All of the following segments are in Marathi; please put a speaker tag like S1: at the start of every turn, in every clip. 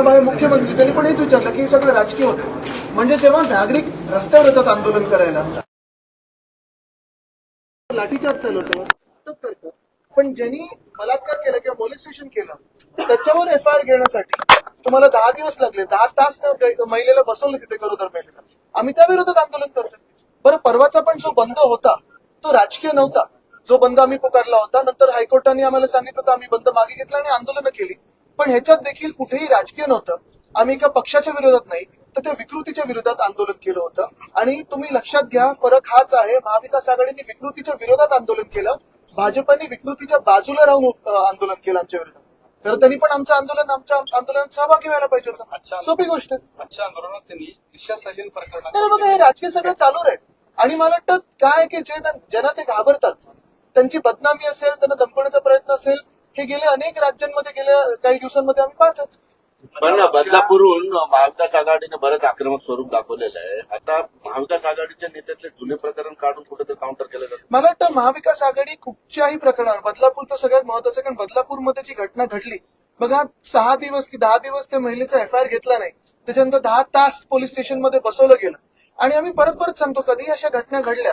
S1: घटनाबाह्य मुख्यमंत्री त्यांनी पण हेच विचारलं की हे सगळं राजकीय होतं. म्हणजे जेव्हा नागरिक रस्त्यावर येतात आंदोलन करायला. लाठीचार्ज चालवतं तर पण ज्यांनी बलात्कार केला किंवा पोलीस स्टेशन केलं त्याच्यावर एफ आय आर घेण्यासाठी तुम्हाला दहा दिवस लागले. दहा तास त्या महिलेला बसवलं तिथे गरोदर महिलेला. आम्ही त्या विरोधात आंदोलन करतोय. बरं परवाचा पण जो बंद होता तो राजकीय नव्हता. जो बंद आम्ही पुकारला होता नंतर हायकोर्टाने आम्हाला सांगितलं तर आम्ही बंद मागे घेतला आणि आंदोलनं केली. पण ह्याच्यात देखील कुठेही राजकीय नव्हतं. आम्ही एका पक्षाच्या विरोधात नाही तर त्या विकृतीच्या विरोधात आंदोलन केलं होतं. आणि तुम्ही लक्षात घ्या फरक हाच आहे महाविकास आघाडीने विकृतीच्या विरोधात आंदोलन केलं. भाजपने विकृतीच्या बाजूला राहून आंदोलन केलं आमच्या विरोधात. तर त्यांनी पण आमचं आंदोलन आमच्या आंदोलनात सहभागी व्हायला पाहिजे होतं.
S2: अच्छा.
S1: सोपी गोष्ट.
S2: आजच्या आंदोलनात त्यांनी प्रकरणात
S1: बघा हे राजकीय सगळं चालू राहील. आणि मला वाटतं काय की जे ज्यांना ते घाबरतात त्यांची बदनामी असेल त्यांना धमकवण्याचा प्रयत्न असेल हे गेले अनेक राज्यांमध्ये गेल्या काही दिवसांमध्ये आम्ही पाहतो
S3: पण बदलापूरहून महाविकास आघाडीने बरंच आक्रमक स्वरूप दाखवलेलं आहे. आता महाविकास आघाडीच्या नेत्यातले जुने प्रकरण काढून कुठे काउंटर केलं जातं.
S1: मला वाटतं महाविकास आघाडी कुठच्याही प्रकरणात बदलापूर तर सगळ्यात महत्वाचं कारण बदलापूरमध्ये जी घटना घडली बघा सहा दिवस की दहा दिवस त्या महिलेचा एफ आय आर घेतला नाही. त्याच्यानंतर दहा तास पोलीस स्टेशनमध्ये बसवलं गेलं. आणि आम्ही परत परत सांगतो कधी अशा घटना घडल्या?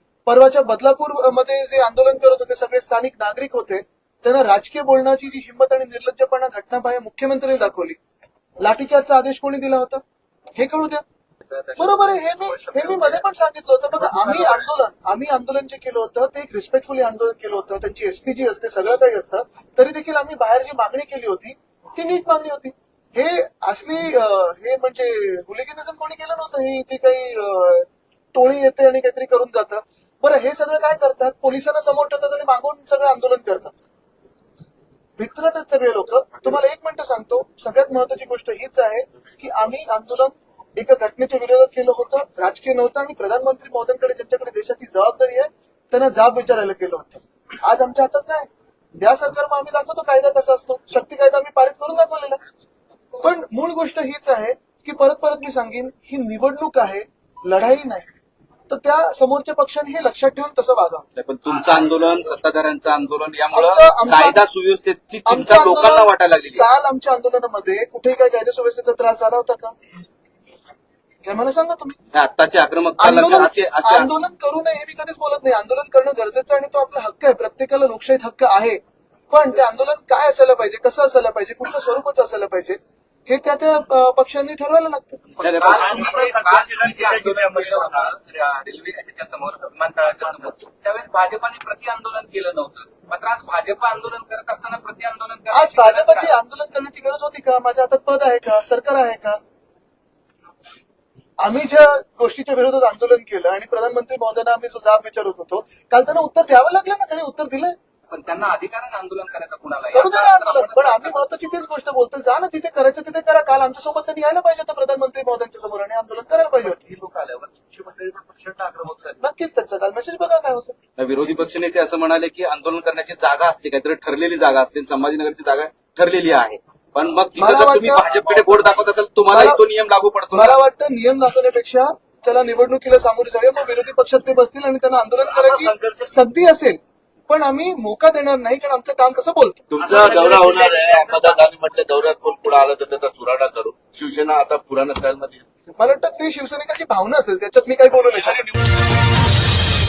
S1: परवाच्या बदलापूरमध्ये जे आंदोलन करत होते सगळे स्थानिक नागरिक होते त्यांना राजकीय बोलण्याची जी हिंमत आणि निर्लज्जपणा घटनाबाह्य मुख्यमंत्र्यांनी दाखवली. लाठीचार्जचा आदेश कोणी दिला होता? हे कळू द्या. बरोबर आहे हे मी हे मी मध्ये पण सांगितलं होतं. बघा आम्ही आंदोलन आम्ही आंदोलन जे केलं होतं ते एक रिस्पेक्टफुली आंदोलन केलं होतं. त्यांची एसपीजी असते सगळं काही असतं. तरी देखील आम्ही बाहेर जी मागणी केली होती ती नीट मागणी होती. हे असली हे म्हणजे हुलिगिनिझम कोणी केलं नव्हतं? ही जी काही टोळी येते आणि काहीतरी करून जातं. बरं हे सगळं काय करतात? पोलिसांना समोर ठेवतात आणि मागून सगळं आंदोलन करतात. भित्रटच सगळे लोक. तुम्हाला एक मिनिट सांगतो. सगळ्यात महत्वाची गोष्ट हीच आहे की आम्ही आंदोलन एका घटनेच्या विरोधात केलं होतं राजकीय नव्हतं आणि प्रधानमंत्री मोदींकडे ज्यांच्याकडे देशाची जबाबदारी आहे त्यांना जाब विचारायला गेलो होतं. आज आमच्या हातात काय? या सरकार मग आम्ही दाखवतो कायदा कसा असतो. शक्ती कायदा आम्ही पारित करून दाखवलेला पण मूळ गोष्ट हीच आहे की परत परत मी सांगेन ही निवडणूक आहे लढाई नाही. तर त्या समोरच्या पक्षाने हे लक्षात ठेवून तसं वागावं.
S4: नाही, पण तुमचं आंदोलन सत्ताधाऱ्यांचं आंदोलन यामुळं
S1: आमचं-
S4: कायदा सुव्यवस्थेची चिंता लोकांना वाटायला लागलेली आहे.
S1: काल आमच्या आंदोलनामध्ये कुठेही काय कायदा सुव्यवस्थेचा त्रास झाला होता का? काय मला सांगा तुम्ही?
S4: या आत्ताची आक्रमकता
S1: आंदोलन
S4: लक्षात असे असे
S1: आंदोलन करू नये हे मी कधीच बोलत नाही. आंदोलन करणं गरजेचं आहे आणि तो आपला हक्क आहे. प्रत्येकाला लोकशाहीत हक्क आहे. पण ते आंदोलन काय असायला पाहिजे? कसं असायला पाहिजे? कुठल्या स्वरूपाचं असायला पाहिजे? हे त्या त्या पक्षांनी ठरवायला लागतं.
S5: रेल्वे ह्याच्या समोर विमानतळाच्या समोर त्यावेळेस भाजपाने प्रति आंदोलन केलं नव्हतं. मात्र आज भाजप आंदोलन करत असताना प्रति आंदोलन
S1: आज भाजपची? आंदोलन करण्याची गरज होती का? माझ्या हातात पद आहे का? सरकार आहे का? आम्ही ज्या गोष्टीच्या विरोधात आंदोलन केलं आणि प्रधानमंत्री महोदयांना आम्ही जो जाब विचारत होतो काल त्यांना उत्तर द्यावं लागलं ना? त्यांनी उत्तर दिलंय.
S5: पण त्यांना अधिकाराने आंदोलन करायचं कुणाला
S1: पण आम्ही महत्वाची तीच गोष्ट बोलतो जा ना जिथे करायचं तिथे करा. काल आमच्यासोबत त्यांनी यायला पाहिजे होतं. प्रधानमंत्री महोदयांच्या समोर आणि आंदोलन करायला पाहिजे होतं.
S2: ही लोक आल्यावर तुमची मंडळी पण प्रचंड आक्रमक झाली
S1: नक्कीच त्यांचा. काल मेसेज बघा काय होतं.
S4: विरोधी पक्षनेते असं म्हणाले की आंदोलन करण्याची जागा असते. काहीतरी ठरलेली जागा असते. संभाजीनगरची जागा ठरलेली आहे. पण मग तिथं जर तुम्ही भाजपकडे बोट दाखवत असाल तुम्हाला तो नियम लागू पडतो?
S1: मला वाटतं नियम दाखवण्यापेक्षा चला निवडणुकीला सामोरे जाऊया. मग विरोधी पक्षात ते बसतील आणि त्यांना आंदोलन करायची संधी असेल. पण आम्ही मोका देणार नाही कारण आमचं काम कसं बोलतं
S3: तुमचा दौरा होणार आहे. अहमदाबाद म्हटलं दौऱ्यात कोण पुढे आलं तर त्याचा चुराडा करू. शिवसेना आता पुराणा स्टाईलमध्ये
S1: मला वाटतं ते शिवसैनिकाची भावना असेल त्याच्यात मी काही बोलू नाही शकत.